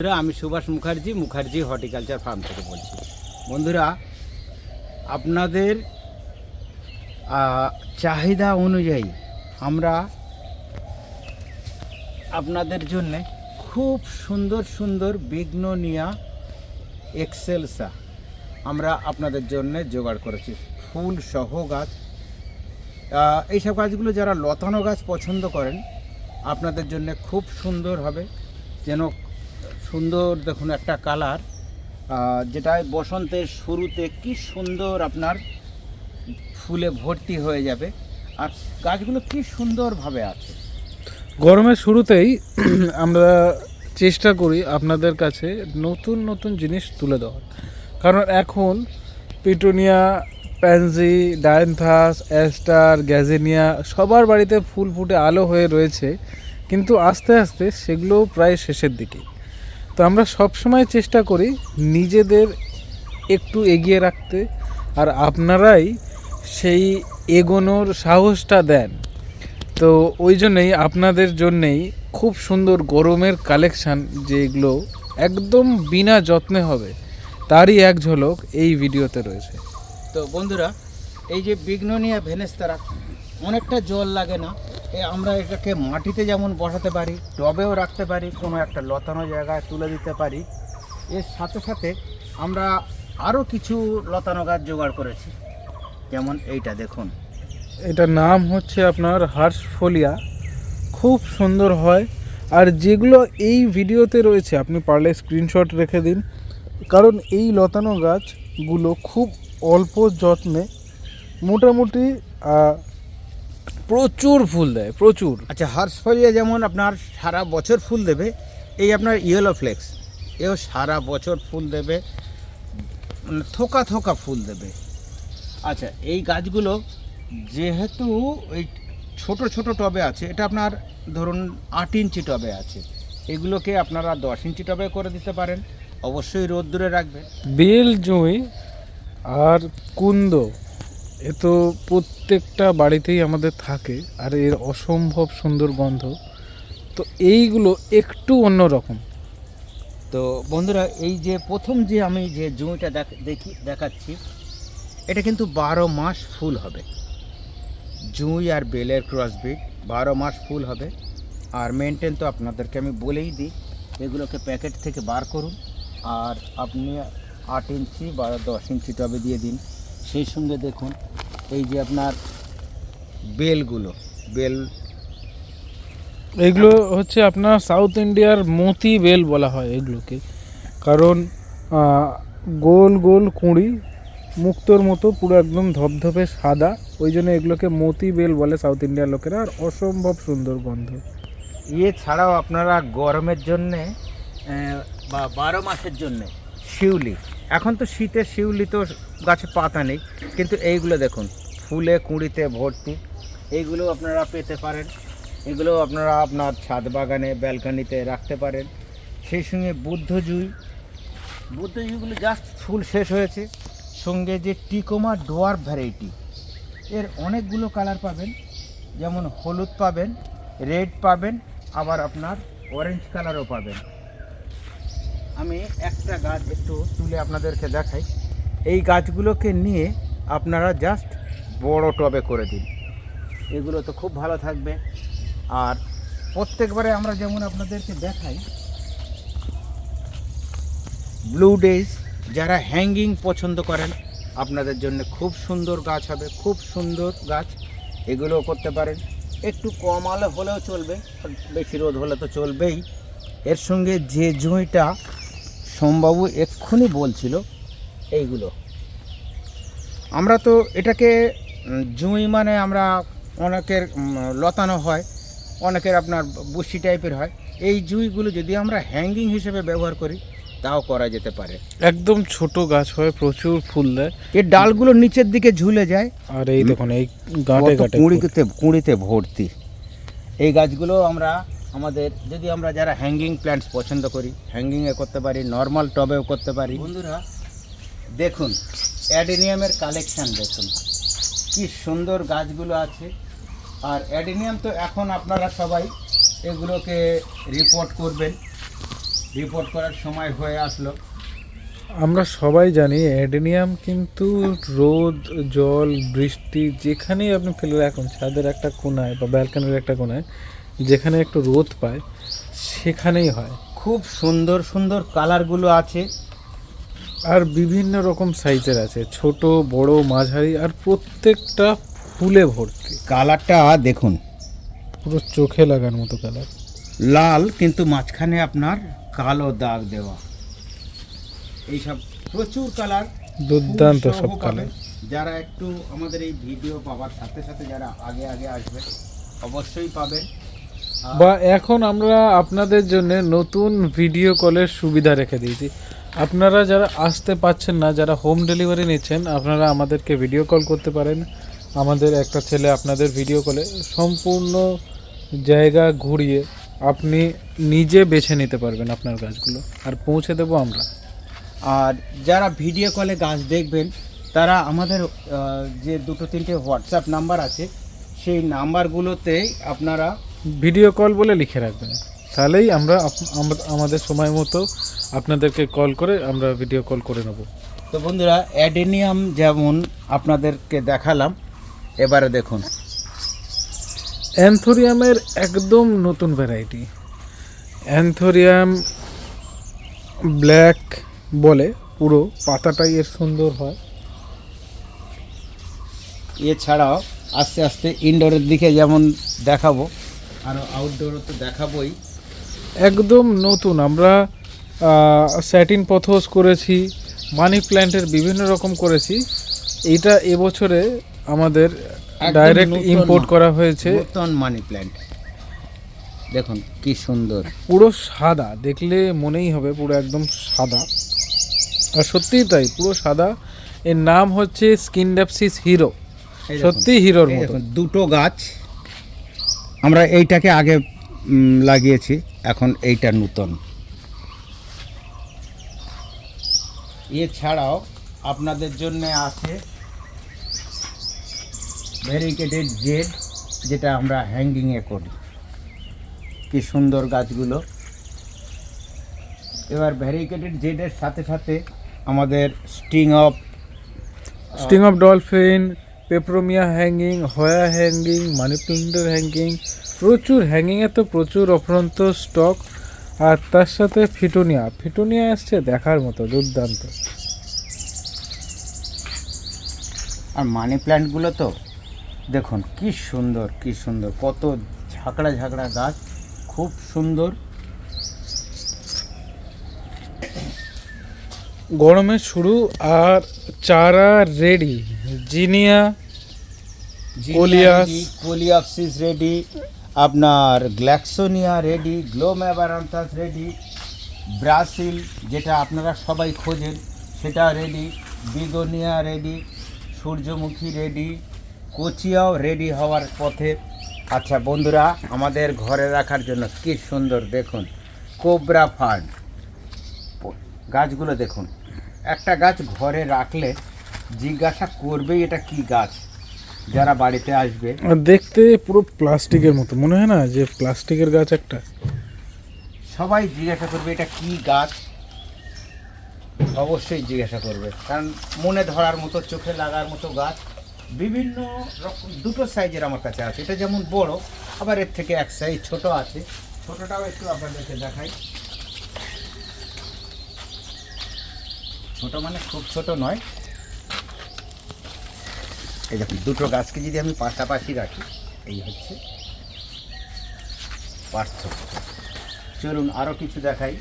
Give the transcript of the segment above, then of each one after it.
বন্ধুরা, আমি Subhash Mukherjee Mukherjee horticulture farm থেকে বলছি। বন্ধুরা, আপনাদের চাহিদা অনুযায়ী আমরা আপনাদের জন্য খুব সুন্দর সুন্দর বিঘ্ননিয়া এক্সেলসা আমরা আপনাদের জন্য জোগাড় করেছি। ফুল, সহ গাছ। এইসব গাছগুলো যারা লতানো গাছ পছন্দ করেন, আপনাদের জন্য খুব সুন্দর হবে। যেন সুন্দর দেখুন একটা কালার। যেটা বসন্তের শুরুতে কি সুন্দর আপনার ফুলে ভর্তি হয়ে যাবে। আর গাছগুলো কি সুন্দরভাবে আছে। গরমের শুরুতেই আমরা চেষ্টা করি আপনাদের কাছে নতুন নতুন জিনিস তুলে দেওয়ার। কারণ এখন petunia pansy, dianthus aster gazania সবার বাড়িতে ফুল ফুটে আলো হয়ে রয়েছে। কিন্তু আস্তে আস্তে সেগুলো প্রায় শেষের দিকে। তো আমরা সবসময় চেষ্টা করি নিজেদের একটু এগিয়ে রাখতে, আর আপনারাই সেই এগোনোর সাহসটা দেন। তো ওই জন্যই আপনাদের জন্যেই খুব সুন্দর গরমের কালেকশান যেগুলো একদম বিনা যত্নে হবে, তারই এক ঝলক এই ভিডিওতে রয়েছে। তো বন্ধুরা, এই যে বিঘ্ননিয়া ভেনেস্তারা অনেকটা জল লাগে না আমরা এটাকে মাটিতে যেমন বসাতে পারি, টবেও রাখতে পারি, কোনো একটা লতানো জায়গায় তুলে দিতে পারি। এর সাথে সাথে আমরা আরও কিছু লতানো গাছ জোগাড় করেছি। যেমন এইটা, দেখুন। এটার নাম হচ্ছে আপনার হার্সফোলিয়া। খুব সুন্দর হয়। আর যেগুলো এই ভিডিওতে রয়েছে, আপনি পারলে স্ক্রিনশট রেখে দিন। কারণ এই লতানো গাছগুলো খুব অল্প যত্নে মোটামুটি প্রচুর ফুল দেয় প্রচুর। আচ্ছা হার্সফলিয়া যেমন আপনার সারা বছর ফুল দেবে এই আপনার ইয়েলো ফ্লেক্স এও সারা বছর ফুল দেবে মানে থোকা থোকা ফুল দেবে। আচ্ছা এই গাছগুলো যেহেতু এই ছোট ছোট টবে আছে এটা আপনার ধরুন আট ইঞ্চি টবে আছে এগুলোকে আপনারা দশ ইঞ্চি টবে করে দিতে পারেন অবশ্যই রোদ্দুরে রাখবেন বেল জুঁই আর কুন্দ এ তো প্রত্যেকটা বাড়িতেই আমাদের থাকে, আর এর অসম্ভব সুন্দর গন্ধ। তো এইগুলো একটু অন্য রকম। তো বন্ধুরা, এই যে প্রথম যে আমি যে জমিটা দেখ- দেখি, দেখাচ্ছি, এটা কিন্তু বারো মাস ফুল হবে। জুঁই আর বেলের ক্রসবিট বারো মাস ফুল হবে। আর মেনটেন তো আপনাদেরকে আমি বলেই দিই, এগুলোকে প্যাকেট থেকে বার করুন। আর আপনি আট ইঞ্চি বা দশ ইঞ্চি টবে দিয়ে দিন। সেই সঙ্গে দেখুন এই যে আপনার বেলগুলো বেল এগুলো হচ্ছে আপনার সাউথ ইন্ডিয়ার মতি বেল বলা হয় এগুলোকে। কারণ গোল গোল কুঁড়ি মুক্তোর মতো পুরো একদম ধপধপে সাদা ওই জন্য এগুলোকে মতি বেল বলে সাউথ ইন্ডিয়ার লোকেরা আর অসম্ভব সুন্দর গন্ধ। ইয়ে ছাড়াও আপনারা গরমের জন্যে বা বারো মাসের জন্যে শিউলি এখন তো শীতের শিউলি তো গাছে পাতা নেই, কিন্তু এইগুলো দেখুন, ফুলে কুঁড়িতে ভর্তি। এইগুলো আপনারা পেতে পারেন। এগুলো আপনারা আপনার ছাদ বাগানে, ব্যালকানিতে রাখতে পারেন। সেই সঙ্গে বুদ্ধজুই বুদ্ধজুইগুলো জাস্ট ফুল শেষ হয়েছে। সঙ্গে যে টিকোমা ডোয়ার ভ্যারাইটি, এর অনেকগুলো কালার পাবেন। যেমন হলুদ পাবেন, রেড পাবেন, আবার আপনার অরেঞ্জ কালারও পাবেন। আমি একটা গাছ একটু তুলে আপনাদেরকে দেখাই। এই গাছগুলোকে নিয়ে আপনারা জাস্ট বড় টবে করে দিন। এগুলো তো খুব ভালো থাকবে। আর প্রত্যেকবারে আমরা যেমন আপনাদেরকে দেখাই ব্লু ডেজ যারা হ্যাঙ্গিং পছন্দ করেন, আপনাদের জন্য খুব সুন্দর গাছ হবে, খুব সুন্দর গাছ। এগুলোও করতে পারেন। একটু কম আলো হলেও চলবে বেশি রোদ হলে তো চলবেই। এর সঙ্গে যে জমিটা সোমবাবু এক্ষুনি বলছিল এইগুলো। আমরা তো এটাকে জুঁই মানে আমরা অনেকের লতানো হয় অনেকের আপনার বুসি টাইপের হয়। এই জুঁইগুলো যদি আমরা হ্যাঙ্গিং হিসেবে ব্যবহার করি তাও করা যেতে পারে। একদম ছোট গাছ হয় প্রচুর ফুল দেয়। এর ডালগুলো নিচের দিকে ঝুলে যায়। আর এই দেখুন এই গাঁটে গাঁটে কুঁড়িতে কুঁড়িতে ভর্তি। এই গাছগুলো আমরা আমাদের যদি আমরা যারা হ্যাঙ্গিং প্ল্যান্টস পছন্দ করি হ্যাঙ্গিংয়ে করতে পারি নর্মাল টবেও করতে পারি। বন্ধুরা দেখুন অ্যাডেনিয়ামের কালেকশান দেখুন। কি সুন্দর গাছগুলো আছে। আর অ্যাডেনিয়াম তো এখন আপনারা সবাই এগুলোকে রিপোর্ট করবেন। রিপোর্ট করার সময় হয়ে আসলো। আমরা সবাই জানি অ্যাডেনিয়াম কিন্তু রোদ জল বৃষ্টি যেখানেই আপনি ফেলে রাখুন ছাদের একটা কোনায় বা ব্যালকনির একটা কোনায় যেখানে একটু রোদ পায় সেখানেই হয়। খুব সুন্দর সুন্দর কালারগুলো আছে। আর বিভিন্ন রকম সাইজের আছে ছোট বড় মাঝারি আর প্রত্যেকটা ফুলে ভর্তি। কালারটা দেখুন। পুরো চোখে লাগার মতো কালার। লাল কিন্তু মাঝখানে আপনার কালো দাগ দেওয়া। এইসব প্রচুর কালার। দুর্দান্ত সব কালার। যারা একটু আমাদের এই ভিডিও পাওয়ার সাথে সাথে যারা আগে আগে আসবে অবশ্যই পাবেন বা এখন আমরা আপনাদের জন্য নতুন ভিডিও কলের সুবিধা রেখে দিয়েছি। আপনারা যারা আসতে পাচ্ছেন না, যারা হোম ডেলিভারি নিচ্ছেন, আপনারা আমাদেরকে ভিডিও কল করতে পারেন। আমাদের একটা ছেলে আপনাদের ভিডিও কলে সম্পূর্ণ জায়গা ঘুরিয়ে আপনি নিজে বেছে নিতে পারবেন আপনার গাছগুলো। আর পৌঁছে দেবো আমরা। আর যারা ভিডিও কলে গাছ দেখবেন, তারা আমাদের যে দুটো তিনটে হোয়াটসঅ্যাপ নাম্বার আছে, সেই নাম্বারগুলোতেই আপনারা ভিডিও কল বলে লিখে রাখবেন। তাহলেই আমরা আমাদের সময় মতো আপনাদেরকে কল করে আমরা ভিডিও কল করে নেব। তো বন্ধুরা অ্যাডেনিয়াম যেমন আপনাদেরকে দেখালাম এবারে দেখুন। অ্যান্থোরিয়ামের একদম নতুন ভ্যারাইটি অ্যান্থোরিয়াম ব্ল্যাক বলে পুরো পাতাটাই এর সুন্দর হয়। এছাড়াও আস্তে আস্তে ইনডোরের দিকে যেমন দেখাবো আরও আউটডোরও তো দেখাবোই। একদম নতুন। আমরা স্যাটিন পথস করেছি মানি প্ল্যান্টের বিভিন্ন রকম করেছি। এটা এবছরে আমাদের ডাইরেক্ট ইম্পোর্ট করা হয়েছে। নতুন মানি প্ল্যান্ট দেখুন কি সুন্দর। পুরো সাদা দেখলে মনেই হবে পুরো একদম সাদা। আর সত্যিই তাই পুরো সাদা। এর নাম হচ্ছে স্কিন ড্যাপসিস হিরো সত্যি হিরোর মতো। দুটো গাছ আমরা এইটাকে আগে লাগিয়েছি, এখন এইটা নূতন। এছাড়াও আপনাদের জন্য আছে ভেরিকেটেড জেড যেটা আমরা হ্যাঙ্গিংয়ে করি। কি সুন্দর গাছগুলো। এবার ভ্যারিকেটেড জেডের সাথে সাথে আমাদের string of string of dolphin peperomia hanging hoya hanging money প্ল্যান্টের হ্যাঙ্গিং প্রচুর হ্যাঙ্গিংয়ে তো প্রচুর অফরন্ত স্টক আর তার সাথে ফিটোনিয়া। ফিটোনিয়া আসছে দেখার মতো দুর্দান্ত। আর মানি প্ল্যান্টগুলো তো দেখুন কি সুন্দর কি সুন্দর কত ঝাঁকড়া ঝাঁকড়া গাছ খুব সুন্দর। গরমের শুরু আর চারা ready zinnia coleus. Coreopsis ready আপনার গ্ল্যাক্সোনিয়া রেডি গ্লোম্যাবারান্থাস রেডি ব্রাসিল যেটা আপনারা সবাই খোঁজেন সেটা রেডি বিগোনিয়া রেডি সূর্যমুখী রেডি কোচিয়াও রেডি হওয়ার পথে আচ্ছা বন্ধুরা আমাদের ঘরে রাখার জন্য কি সুন্দর দেখুন কোবরা ফার্ন গাছগুলো দেখুন একটা গাছ ঘরে রাখলে জিজ্ঞাসা করবেই এটা কি গাছ যারা বাড়িতে আসবে। দেখতে পুরো প্লাস্টিকের মতো মনে হয় না যে প্লাস্টিকের গাছ একটা? সবাই জিজ্ঞাসা করবে এটা কি গাছ? অবশ্যই জিজ্ঞাসা করবে কারণ মনে ধরার মতো চোখে লাগার মতো গাছ বিভিন্ন রকম দুটো সাইজের আমার কাছে আছে। এটা যেমন বড় আবার এর থেকে এক সাইজ ছোট আছে। ছোটটাও একটু আপনাদেরকে দেখাই। ছোট মানে খুব ছোট নয় এই দেখুন দুটো গাছকে যদি আমি পাশাপাশি রাখি এই হচ্ছে পার্থক্য। চলুন আরও কিছু দেখাই।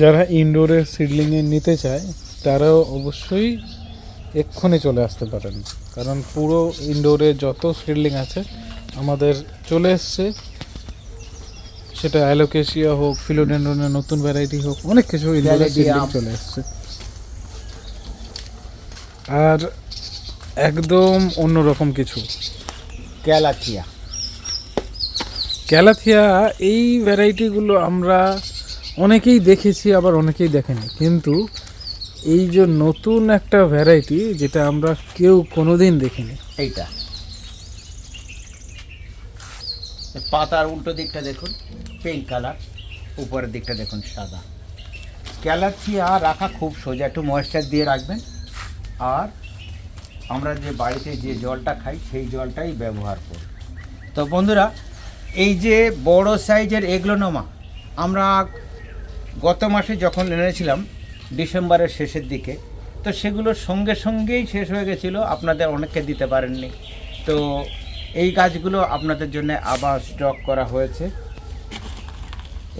যারা ইনডোরের সিডলিংয়ে নিতে চায় তারাও অবশ্যই এক্ষুনি চলে আসতে পারেন। কারণ পুরো ইনডোরে যত সিডলিং আছে আমাদের চলে এসছে। সেটা অ্যালোকেশিয়া হোক ফিলোডেন্ড্রনের নতুন ভ্যারাইটি হোক অনেক কিছু ইনডোরে সিডলিং চলে এসছে। আর একদম অন্যরকম কিছু। ক্যালাথিয়া। ক্যালাথিয়া এই ভ্যারাইটিগুলো আমরা অনেকেই দেখেছি আবার অনেকেই দেখেনি। কিন্তু এই যে নতুন একটা ভ্যারাইটি যেটা আমরা কেউ কোনোদিন দেখিনি। এইটা। পাতার উল্টো দিকটা দেখুন পিঙ্ক কালার উপরের দিকটা দেখুন সাদা। ক্যালাথিয়া রাখা খুব সোজা একটু ময়েশ্চার দিয়ে রাখবেন। আর আমরা যে বাড়িতে যে জলটা খাই, সেই জলটাই ব্যবহার করি। তো বন্ধুরা, এই যে বড় সাইজের এগলোনোমা, আমরা গত মাসে যখন এনেছিলাম, ডিসেম্বরের শেষের দিকে, তো সেগুলো সঙ্গে সঙ্গেই শেষ হয়ে গেছিল, আপনাদের অনেককে দিতে পারেননি। তো এই গাছগুলো আপনাদের জন্য আবার স্টক করা হয়েছে।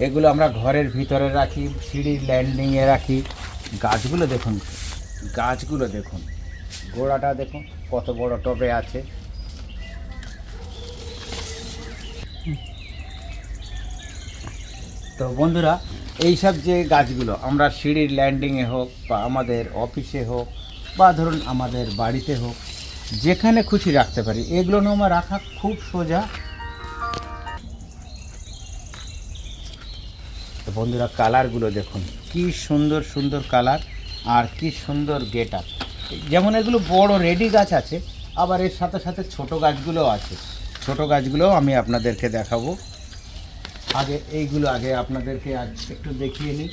এগুলো আমরা ঘরের ভিতরে রাখি, সিঁড়ির ল্যান্ডিংয়ে রাখি। গাছগুলো দেখুন। গাছগুলো দেখুন, গোড়াটা দেখুন, কত বড় টবে আছে। তো বন্ধুরা, এইসব যে গাছগুলো, আমরা সিঁড়ির ল্যান্ডিংয়ে হোক বা আমাদের অফিসে হোক বা ধরুন আমাদের বাড়িতে হোক, যেখানে খুশি রাখতে পারি, এগুলো আমার রাখা খুব সোজা। তো বন্ধুরা, কালারগুলো দেখুন, কি সুন্দর সুন্দর কালার। আর কি সুন্দর গেট আপ যেমন এগুলো বড় রেডি গাছ আছে, আবার এর সাথে সাথে ছোট গাছগুলোও আছে। ছোট গাছগুলোও আমি আপনাদেরকে দেখাবো। আগে এইগুলো আগে আপনাদেরকে আজ একটু দেখিয়ে নিই।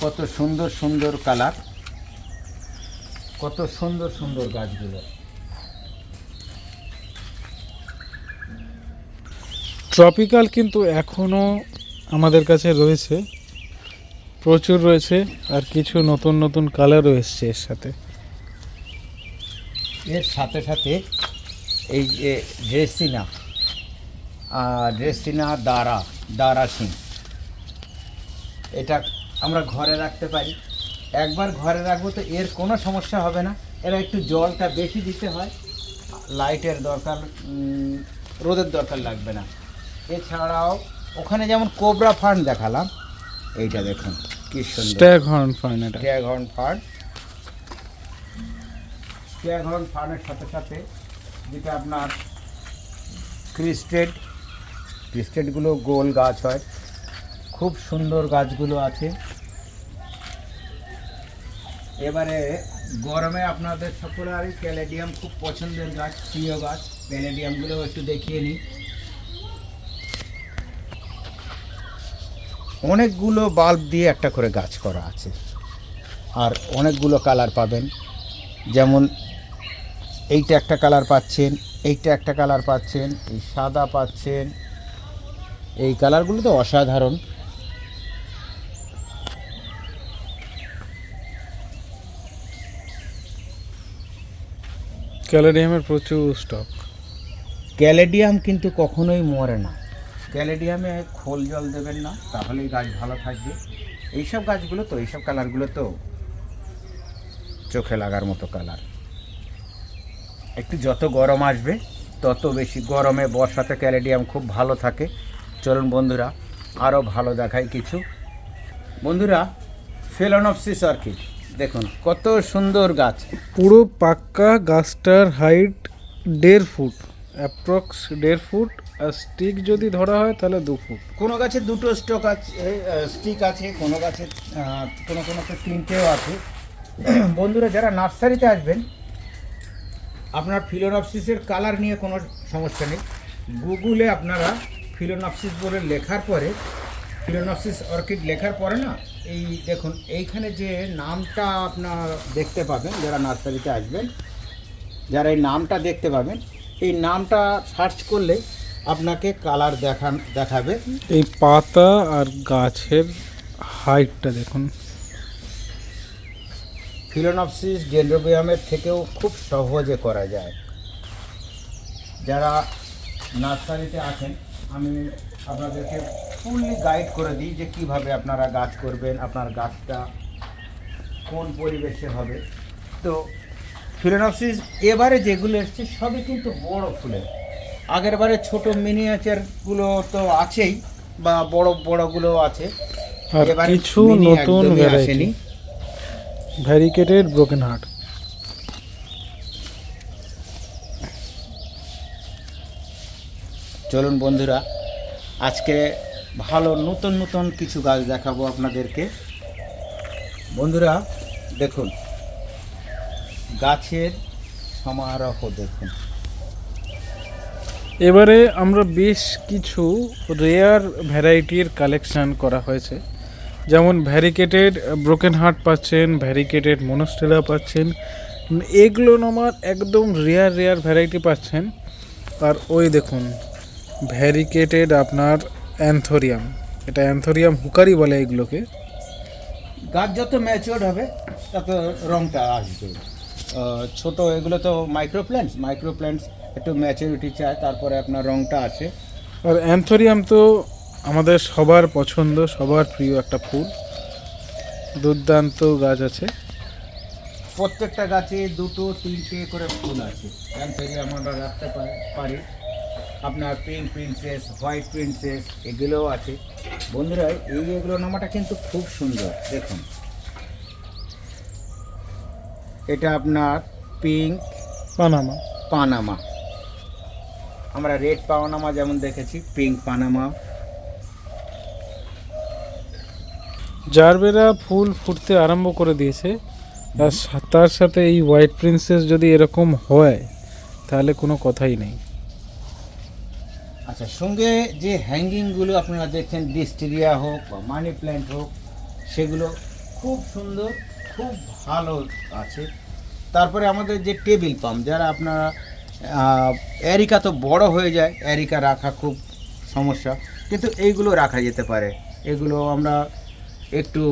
কত সুন্দর সুন্দর কালার। কত সুন্দর সুন্দর গাছগুলো। ট্রপিক্যাল কিন্তু এখনও আমাদের কাছে রয়েছে। প্রচুর রয়েছে আর কিছু নতুন নতুন কালারও এসছে এর সাথে। এর সাথে সাথে এই যে ড্রেসিনা ড্রেসিনা দারা দারা সিং। এটা আমরা ঘরে রাখতে পারি। একবার ঘরে রাখব তো এর কোনো সমস্যা হবে না। এরা একটু জলটা বেশি দিতে হয়। লাইটের দরকার রোদের দরকার লাগবে না। এছাড়াও ওখানে যেমন কোবরা ফার্ন দেখালাম এইটা দেখুন কি সুন্দর। স্ট্যাগ হর্ন ফাইন এটা স্ট্যাগহর্ন ফার্ন স্ট্যাগহর্ন ফার্নের সাথে সাথে যেটা আপনার ক্রিস্টেড ক্রিস্টেডগুলো গোল গাছ হয়। খুব সুন্দর গাছগুলো আছে। এবারে গরমে আপনাদের সকলেরই ক্যালেডিয়াম খুব পছন্দের গাছ প্রিয় গাছ। ক্যালেডিয়ামগুলো একটু দেখিয়ে নিই। অনেকগুলো বাল্ব দিয়ে একটা করে গাছ করা আছে। আর অনেকগুলো কালার পাবেন। যেমন এইটা একটা কালার পাচ্ছেন এইটা একটা কালার পাচ্ছেন এই সাদা পাচ্ছেন। এই কালারগুলো তো অসাধারণ। ক্যালেডিয়ামের প্রচুর স্টক। ক্যালেডিয়াম কিন্তু কখনোই মরে না। ক্যালেডিয়ামে খোল জল দেবেন না, তাহলেই গাছ ভালো থাকবে। এইসব গাছগুলো তো, এইসব কালারগুলো তো চোখে লাগার মতো কালার। একটু যত গরম আসবে, তত বেশি গরমে বর্ষাতে ক্যালেডিয়াম খুব ভালো থাকে। চলুন বন্ধুরা আরও ভালো দেখায় কিছু। বন্ধুরা ফেলোনপসিস অর্কিড দেখুন, কত সুন্দর গাছ। পুরো পাক্কা গাছটার হাইট দেড় ফুট, অ্যাপ্রক্স দেড় ফুট। আর স্টিক যদি ধরা হয়, তাহলে দু ফুট। কোনো গাছে দুটো স্টক আছে স্টিক আছে, কোনো গাছে কোনো কোনো তিনটেও আছে। বন্ধুরা, যারা নার্সারিতে আসবেন, আপনার ফিলোনপসিসের কালার নিয়ে কোনো সমস্যা নেই। গুগলে আপনারা ফিলোনপসিস বলে লেখার পরে, ফিলোনপসিস অর্কিড লেখার পরে না, এই দেখুন, এইখানে যে নামটা আপনার দেখতে পাবেন, যারা নার্সারিতে আসবেন, যারা এই নামটা দেখতে পাবেন, এই নামটা সার্চ করলে আপনাকে কালার দেখান দেখাবে। এই পাতা আর গাছের হাইটটা দেখুন। ফিলোনপসিস ডেন্ড্রোবিয়ামের থেকেও খুব সহজে করা যায়। যারা নার্সারিতে আছেন আমি আপনাদেরকে ফুললি গাইড করে দিই যে কীভাবে আপনারা গাছ করবেন আপনার গাছটা কোন পরিবেশে হবে। তো ফিলোনপসিস এবারে যেগুলো এসছে সবই কিন্তু বড় ফুলের। আগের বারে ছোটো মিনিয়েচারগুলো তো আছেই বা বড় বড়গুলো আছে। আর এবারে কিছু নতুন ভ্যারাইটি। ভ্যারিকেটেড ব্রোকেন হার্ট চলুন বন্ধুরা আজকে ভালো নতুন নতুন কিছু গাছ দেখাবো আপনাদেরকে। বন্ধুরা দেখুন গাছের সমারোহ দেখুন। এবারে আমরা বেশ কিছু রেয়ার ভ্যারাইটির কালেকশান করা হয়েছে। যেমন ভ্যারিকেটেড ব্রোকেন হার্ট পাচ্ছেন ভ্যারিকেটেড মনোস্টেলা পাচ্ছেন, এগুলো আমার একদম রেয়ার রেয়ার ভ্যারাইটি পাচ্ছেন। আর ওই দেখুন ভ্যারিকেটেড আপনার অ্যান্থোরিয়াম এটা অ্যান্থোরিয়াম হুকারি বলে এগুলোকে। গাছ যত ম্যাচিওর হবে, তত রংটা আসবে। ছোট এগুলো তো মাইক্রো প্ল্যান্টস মাইক্রো প্ল্যান্টস একটু ম্যাচুরিটি চায় তারপরে আপনার রংটা আছে আর অ্যান্থোরিয়াম তো আমাদের সবার পছন্দ সবার প্রিয় একটা ফুল। দুর্দান্ত গাছ আছে। প্রত্যেকটা গাছে দুটো তিনটে করে ফুল আছে। অ্যান্থেরিয়াম আমরা রাখতে পারি। আপনার পিঙ্ক প্রিন্সেস হোয়াইট প্রিন্সেস এগুলোও আছে। বন্ধুরা এই এগুলো নামাটা কিন্তু খুব সুন্দর দেখুন। এটা আপনার পিঙ্ক পানামা। পানামা। আমরা রেড পানামা যেমন দেখেছি পিঙ্ক পানামা। জারবেরা ফুল ফুটতে আরম্ভ করে দিয়েছে। আর তার সাথে এই হোয়াইট প্রিন্সেস যদি এরকম হয় তাহলে কোনো কথাই নেই। আচ্ছা সঙ্গে যে হ্যাঙ্গিংগুলো আপনারা দেখছেন ডিস্টেরিয়া হোক বা মানি প্ল্যান্ট হোক সেগুলো খুব সুন্দর। খুব ভালো আছে। তারপরে আমাদের যে টেবিল পাম্প, যারা আপনারা এরিকা তো বড় হয়ে যায়, এরিকা রাখা খুব সমস্যা। কিন্তু এইগুলো রাখা যেতে পারে। এগুলো আমরা একটু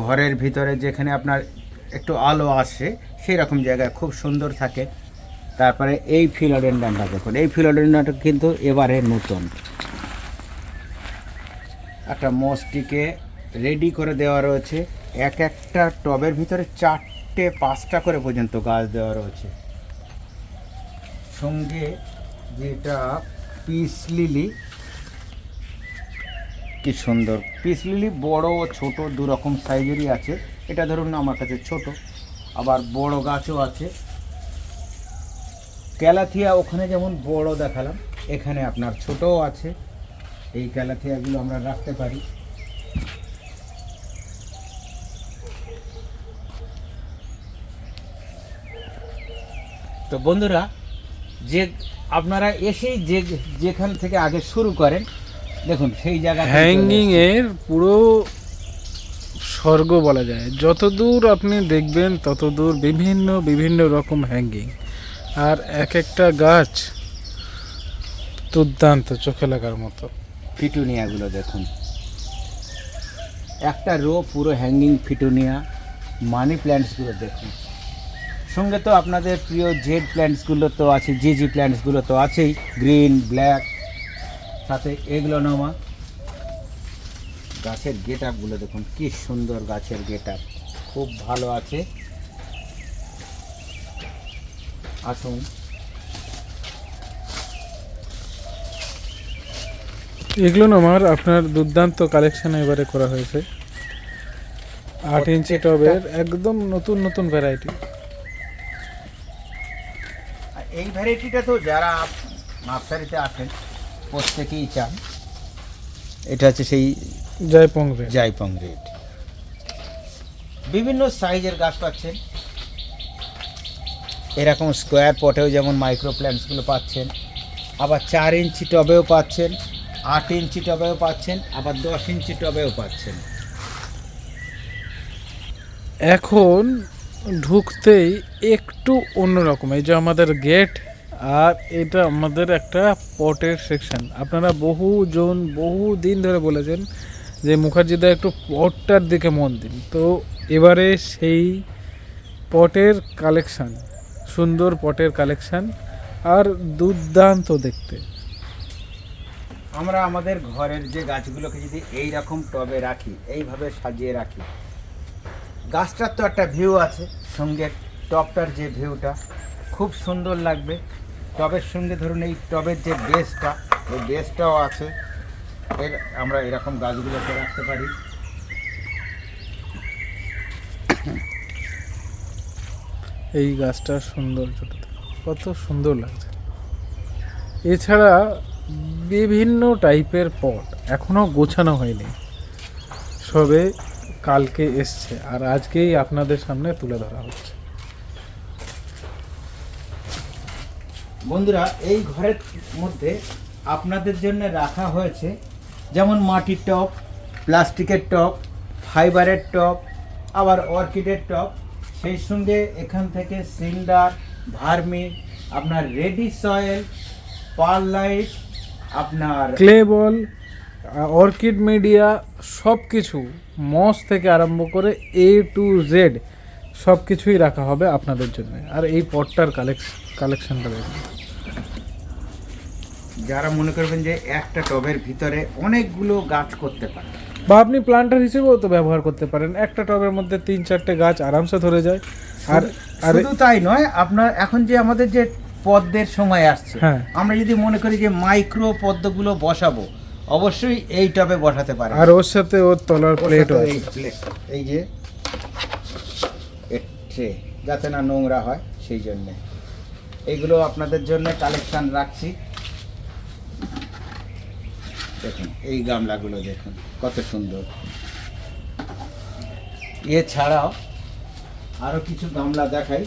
ঘরের ভিতরে যেখানে আপনার একটু আলো আসে সেই রকম জায়গায় খুব সুন্দর থাকে। তারপরে এই ফিলোডেন্ডানটা দেখুন। এই ফিলোডেন্ডানটা কিন্তু এবারে নতুন। একটা মসটিকে রেডি করে দেওয়া রয়েছে। এক একটা টবের ভিতরে চারটে, পাঁচটা করে পর্যন্ত গাছ দেওয়া রয়েছে। সঙ্গে যেটা পিস লিলি, কি সুন্দর। পিস লিলি বড় ও ছোট দু রকম সাইজেরই আছে। এটা ধরুন আমার কাছে ছোট, আবার বড় গাছও আছে। ক্যালাথিয়া ওখানে যেমন বড় দেখালাম, এখানে আপনার ছোটও আছে। এই ক্যালাথিয়াগুলো আমরা রাখতে পারি। তো বন্ধুরা যে আপনারা এসেই যে যেখান থেকে আগে শুরু করেন দেখুন সেই জায়গা হ্যাঙ্গিং এর পুরো স্বর্গ বলা যায়। যত দূর আপনি দেখবেন তত দূর বিভিন্ন বিভিন্ন রকম হ্যাঙ্গিং আর এক একটা গাছ দুর্দান্ত চোখে লাগার মতো। ফিটুনিয়াগুলো দেখুন। একটা রো পুরো হ্যাঙ্গিং ফিটুনিয়া মানি প্ল্যান্টসগুলো দেখুন। সঙ্গে তো আপনাদের প্রিয় জেড প্ল্যান্টসগুলো তো আছে জি জি প্ল্যান্টসগুলো তো আছেই গ্রিন ব্ল্যাক সাথে এগুলো নামা গাছের গেট আপগুলো দেখুন কি সুন্দর গাছের গেট আপ খুব ভালো আছে। আসুন। এগুলো আমার আপনার দুর্দান্ত কালেকশন এবারে করা হয়েছে। আট ইঞ্চি টবের একদম নতুন নতুন ভ্যারাইটি এই ভ্যারাইটিটা তো যারা নার্সারিতে আসেন প্রত্যেকেই চান। এটা হচ্ছে সেই জয়পং রেড বিভিন্ন সাইজের গাছ পাচ্ছেন। এরকম স্কোয়ার পটেও যেমন মাইক্রো প্ল্যান্টসগুলো পাচ্ছেন আবার চার ইঞ্চি টবেও পাচ্ছেন আট ইঞ্চি টবেও পাচ্ছেন আবার দশ ইঞ্চি টবেও পাচ্ছেন। এখন ঢুকতেই একটু অন্যরকম। এই যে আমাদের গেট আর এটা আমাদের একটা পটের সেকশন আপনারা বহুজন বহু দিন ধরে বলেছেন যে মুখার্জিদা একটু পটটার দিকে মন দিন। তো এবারে সেই পটের কালেকশান সুন্দর পটের কালেকশান আর দুর্দান্ত দেখতে। আমরা আমাদের ঘরের যে গাছগুলোকে যদি এই রকম টবে রাখি, এইভাবে সাজিয়ে রাখি গাছটার তো একটা ভিউ আছে সঙ্গে টবটার যে ভিউটা খুব সুন্দর লাগবে। টবের সঙ্গে ধরুন এই টবের যে বেসটা এই বেসটাও আছে। এর আমরা এরকম গাছগুলোকে রাখতে পারি। এই গাছটার সৌন্দর্যটা দেখো, কত সুন্দর লাগছে। এছাড়া বিভিন্ন টাইপের পট এখনও গোছানো হয়নি। সবে কালকে এসছে আর আজকেই আপনাদের সামনে তুলে ধরা হচ্ছে। বন্ধুরা এই ঘরের মধ্যে আপনাদের জন্য রাখা হয়েছে যেমন মাটির টপ প্লাস্টিকের টপ ফাইবারের টপ আবার অর্কিডের টপ সেই সঙ্গে এখান থেকে সিন্ডার ভার্মি আপনার রেডি সয়েল পারলাইট আপনার ক্লে বল অর্কিড মিডিয়া সব কিছু মস থেকে আরম্ভ করে এ টু জেড সব কিছুই রাখা হবে আপনাদের জন্য। আর এই পটটার কালেকশন কালেকশনটা দেখুন। যারা মনে করবেন যে একটা টবের ভিতরে অনেকগুলো গাছ করতে পারে। বা আপনি প্লান্টার হিসেবেও তো ব্যবহার করতে পারেন। একটা টবের মধ্যে তিন চারটে গাছ আরামসে ধরে যায়। আর আর শুধু তাই নয় আপনার এখন যে আমাদের যে পদ্মের সময় আসছে হ্যাঁ। আমরা যদি মনে করি যে মাইক্রো পদ্মগুলো বসাবো অবশ্যই এই টবে বসাতে পারে আর ওর সাথে ওর তলার প্লেটও আছে। এই প্লেট এই যে ট্রে যাতে না নোংরা হয় সেই জন্যে। এইগুলো আপনাদের জন্য কালেকশন রাখছি। দেখুন এই গামলাগুলো দেখুন কত সুন্দর। এছাড়াও আরও কিছু গামলা দেখাই।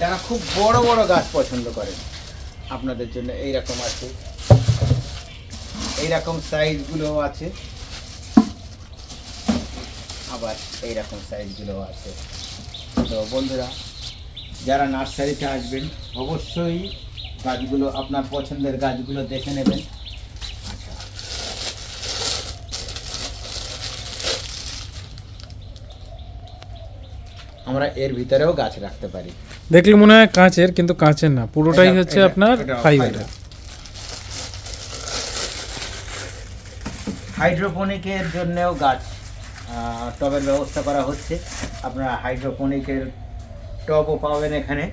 যারা খুব বড় বড় গাছ পছন্দ করেন আপনাদের জন্য এইরকম আছে। এইরকম সাইজগুলো আছে। আবার এইরকম সাইজগুলো আছে। তো বন্ধুরা যারা নার্সারিতে আসবেন অবশ্যই গাছগুলো আপনার পছন্দের গাছগুলো দেখে নেবেন। আচ্ছা আমরা এর ভিতরেও গাছ রাখতে পারি। দেখলে মনে হয় কাঁচের কিন্তু কাঁচের না পুরোটাই হচ্ছে আপনার এটা হাইড্রোপনিকের জন্যেও গাছ টবের ব্যবস্থা করা হচ্ছে। আপনারা হাইড্রোপনিকের টবও পাবেন এখানে।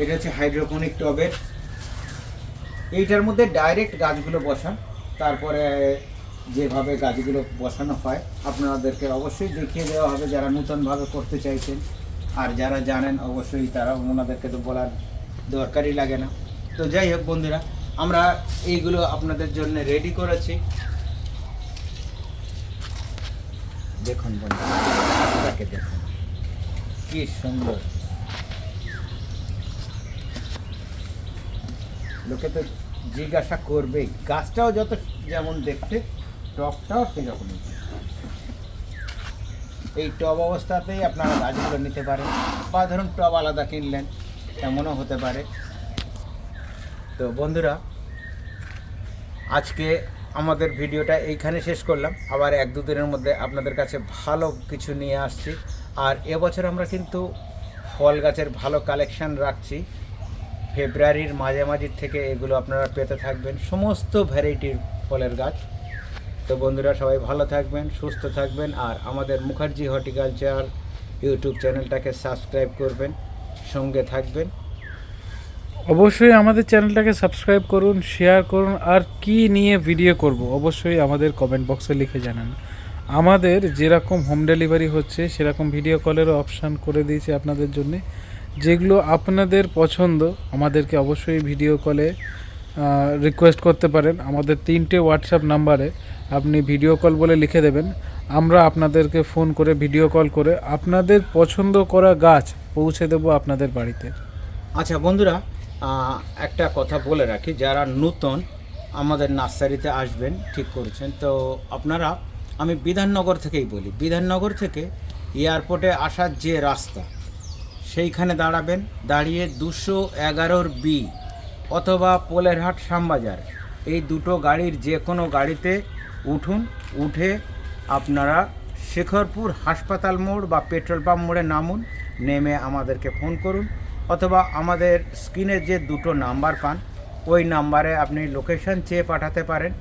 এটা হচ্ছে হাইড্রোপনিক টবের। এইটার মধ্যে ডাইরেক্ট গাছগুলো বসান, তারপরে যেভাবে গাছগুলো বসানো হয়, আপনাদেরকে অবশ্যই দেখিয়ে দেওয়া হবে যারা নূতনভাবে করতে চাইছেন। আর যারা জানেন, অবশ্যই তারা ওনাদেরকে তো বলার দরকারই লাগে না। তো যাই হোক বন্ধুরা, আমরা এইগুলো আপনাদের জন্য রেডি করেছি। দেখুন বন্ধুরা দেখুন, কি সুন্দর। লোকে তো জিজ্ঞাসা করবেই, গাছটাও যত যেমন দেখতে টবটাও সেরকমই এই টব অবস্থাতেই আপনারা গাছগুলো নিতে পারেন বা ধরুন টব আলাদা কিনলেন, এমনও হতে পারে। তো বন্ধুরা, আজকে আমাদের ভিডিওটা এইখানে শেষ করলাম। আবার এক দু দিনের মধ্যে আপনাদের কাছে ভালো কিছু নিয়ে আসছি। আর এবছর আমরা কিন্তু ফল গাছের ভালো কালেকশান রাখছি। ফেব্রুয়ারির মাঝামাঝি থেকে এগুলো আপনারা পেতে থাকবেন। সমস্ত ভ্যারাইটির ফলের গাছ। তো বন্ধুরা সবাই ভালো থাকবেন, সুস্থ থাকবেন, আর আমাদের মুখার্জি হর্টিকালচার ইউটিউব চ্যানেলটাকে সাবস্ক্রাইব করবেন, সঙ্গে থাকবেন। অবশ্যই আমাদের চ্যানেলটাকে সাবস্ক্রাইব করুন, শেয়ার করুন, আর কি নিয়ে ভিডিও করব অবশ্যই আমাদের কমেন্ট বক্সে লিখে জানান। আমাদের যেরকম হোম ডেলিভারি হচ্ছে, সেরকম ভিডিও কলেরও অপশান করে দিয়েছি আপনাদের জন্য। যেগুলো আপনাদের পছন্দ, আমাদেরকে অবশ্যই ভিডিও কলে রিকোয়েস্ট করতে পারেন। আমাদের তিনটে হোয়াটসঅ্যাপ নাম্বারে আপনি ভিডিও কল বলে লিখে দেবেন। আমরা আপনাদেরকে ফোন করে ভিডিও কল করে আপনাদের পছন্দ করা গাছ পৌঁছে দেবো আপনাদের বাড়িতে। আচ্ছা বন্ধুরা একটা কথা বলে রাখি, যারা নূতন আমাদের নার্সারিতে আসবেন, ঠিক করেছেন, তো আপনারা, আমি বিধাননগর থেকেই বলি, বিধাননগর থেকে এয়ারপোর্টে আসার যে রাস্তা, সেইখানে দাঁড়াবেন, দাঁড়িয়ে দুশো এগারোর বি অথবা পোলেরহাট শ্যামবাজার, এই দুটো গাড়ির যে কোনো গাড়িতে উঠুন, উঠে আপনারা শেখরপুর হাসপাতাল মোড় বা পেট্রোল পাম্প মোড়ে নামুন, নেমে আমাদেরকে ফোন করুন, অথবা আমাদের স্ক্রিনে যে দুটো নাম্বার পান, ওই নাম্বারে আপনি লোকেশন চেয়ে পাঠাতে পারেন।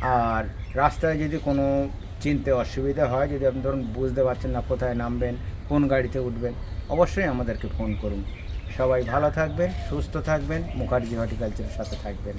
আর রাস্তায় যদি কোনো চিনতে অসুবিধা হয়, যদি আপনি ধরুন বুঝতে পারছেন না কোথায় নামবেন, কোন গাড়িতে উঠবেন, অবশ্যই আমাদেরকে ফোন করুন। সবাই ভালো থাকবেন, সুস্থ থাকবেন, মুখার্জি হর্টিকালচারের সাথে থাকবেন।